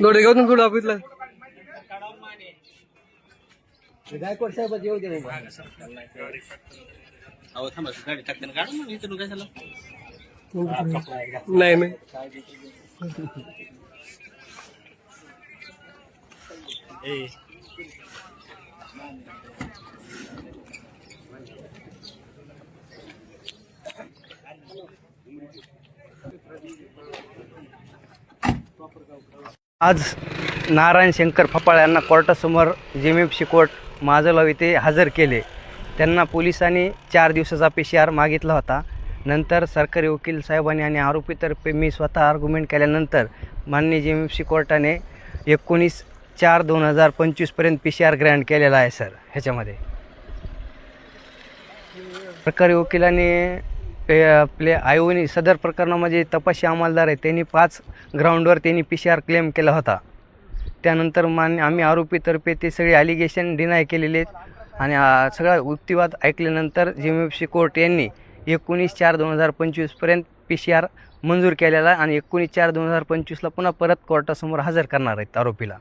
दोडेगावतून कुठं ऑफिसला गायकवाड साहेबाची येऊ दे. अहो थांबा गाडी टाकते ना गाडी मग इथून काय झालं? नाही नाही. आज नारायण शंकर फपाळ यांना कोर्टासमोर जेमेपशी कोर्ट माजलगाव येथे हजर केले. त्यांना पोलिसांनी चार दिवसाचा पी सी आर मागितला होता. नंतर सरकारी वकील साहेबांनी आणि आरोपीतर्फे मी स्वतः आर्ग्युमेंट केल्यानंतर माननीय जेमेपशी कोर्टाने एकोणीस चार दोन हजार पंचवीसपर्यंत पी सी आर ग्रँड केलेला आहे सर ह्याच्यामध्ये. सरकारी वकिलांनी पे आपले आयोनी सदर प्रकरणामध्ये म्हणजे तपासी अंमलदार आहे त्यांनी पाच ग्राउंडवर त्यांनी पी सी आर क्लेम केला होता. त्यानंतर मान आम्ही आरोपीतर्फे ते सगळे ॲलिगेशन डिनाय केलेले आहेत. आणि सगळा युक्तिवाद ऐकल्यानंतर जी एफ सी कोर्ट यांनी एकोणीस चार दोन हजार पंचवीसपर्यंत पी सी आर मंजूर केलेला आहे आणि एकोणीस चार दोन हजार पंचवीसला पुन्हा परत कोर्टासमोर हजर करणार आहेत आरोपीला.